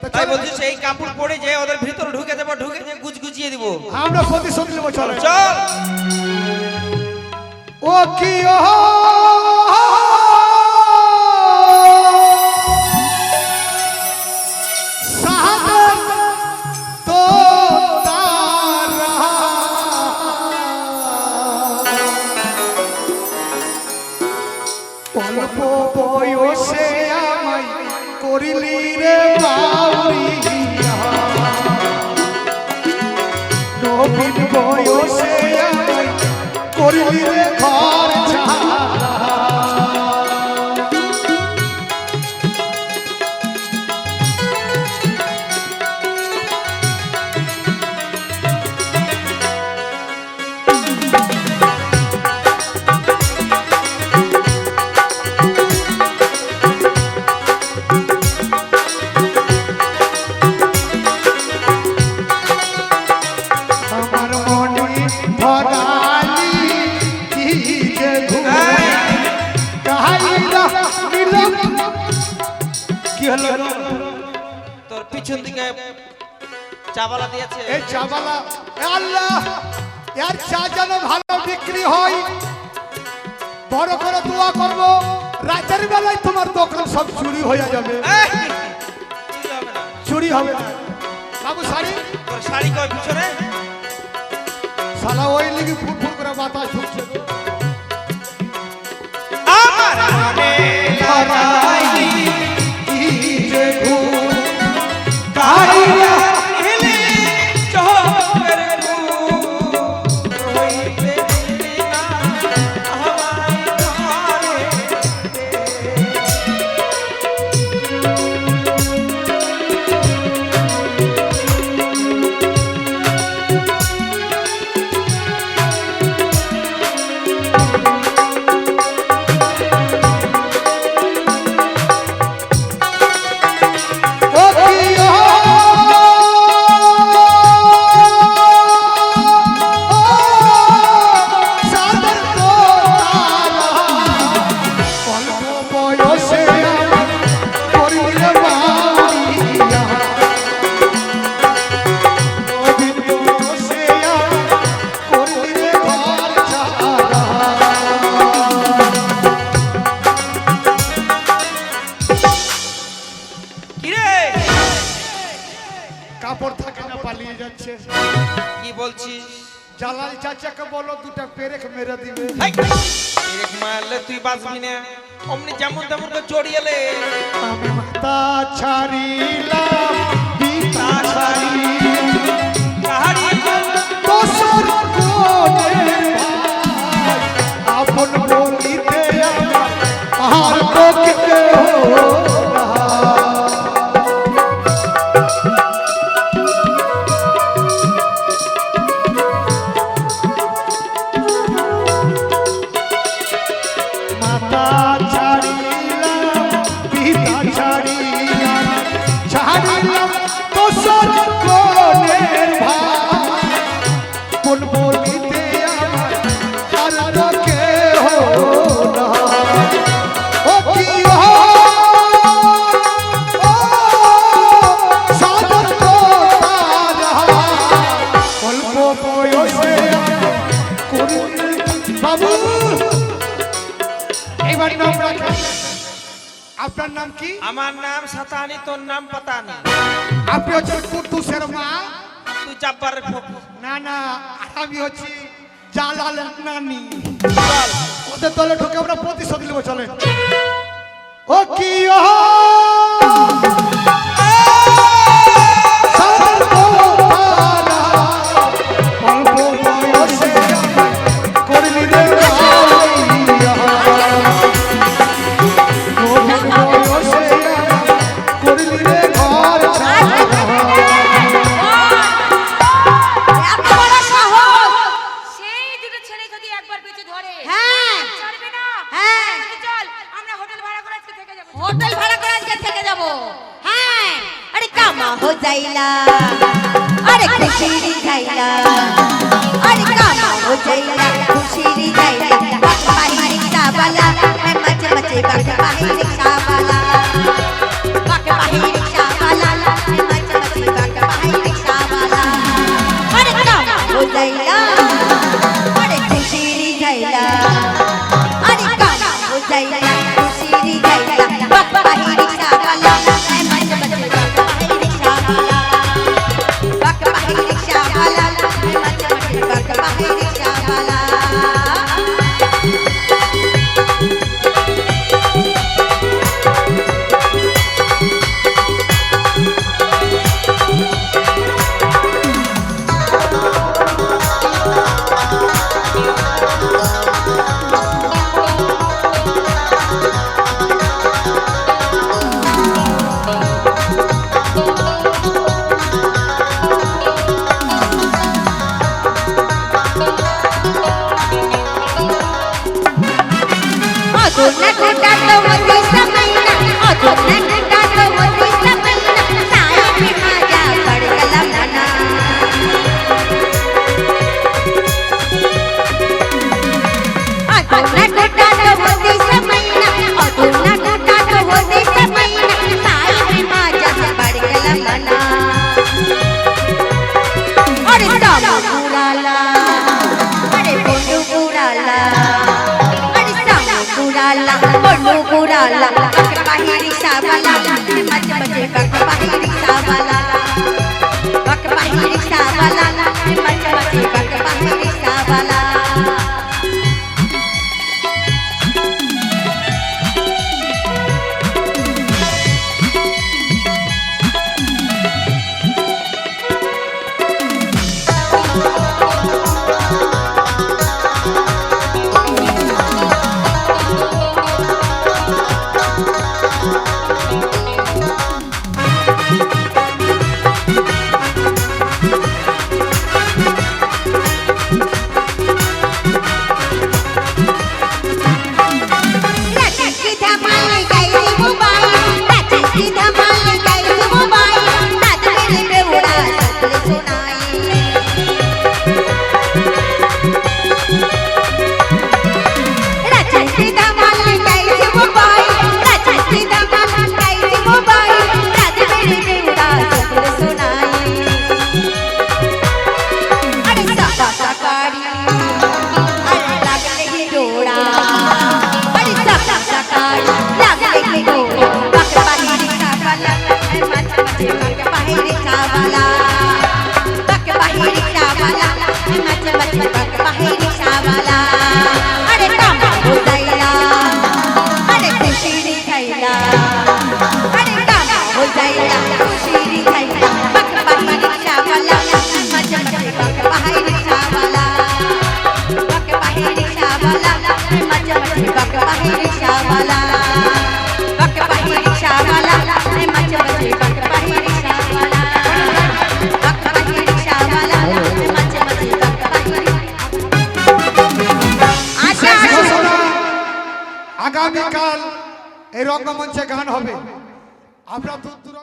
তাই বলছি সেই কাপড় পরে যে ওদের ভিতরে ঢুকে দেবো ঢুকে যে গুজগুজিয়ে দিব আমরা প্রতিশোধ নেব চলো চল ও কি অল্প বয়সে আমায় করিলি রে বাউরিয়া করিলি রে ঘর। কি হলো তোর পিছন দিকে চাবালা দিয়েছে। এই চাবালা আল্লাহ এর চা যেন ভালো বিক্রি হয়। বড় করে দোয়া করব রাতের বেলায় তোমার দোকান সব চুরি হয়ে যাবে। হবে চুরি হবে বাবু শাড়ি? তোর শাড়ি কয় পিছনে? শালা ওই লিগে ফুট ফুট করে বাতাস ঢুকছে আমার কি বলছিস জালাল চাচাকে বলো দুটা পেরেক মেরে দিবে! এরকম মারলে তুই বাঁচবি না। অমনি যেমন তেমন করে চড়িয়েলে আমি মাতা ছাড়িলাম পিতা ছাড়িলাম। বছর কোণের ভাই, আপন বলিতে আমার আর তো কেউ মন আমার নাম সাতানি তোর নাম পাতানি। আপনি হচ্ছেন কুদ্দুসের মা তুই চাপবার না না আমি হচ্ছি জালাল নানি। ওদের দলে ঢুকে আমরা প্রতিশোধ নেব চলে ও কি ও আরে খুশিরি যাইলা আরে কামাও যাইলা খুশিরি যাইলা বাবা রিক্সা বালা মে মচে মচে বাবা রিক্সা thêm đàn đồng và quý xa mây nặng ở thuộc nét banana. আগামীকাল এই রঙ্গমঞ্চে গান হবে। আমরা দূর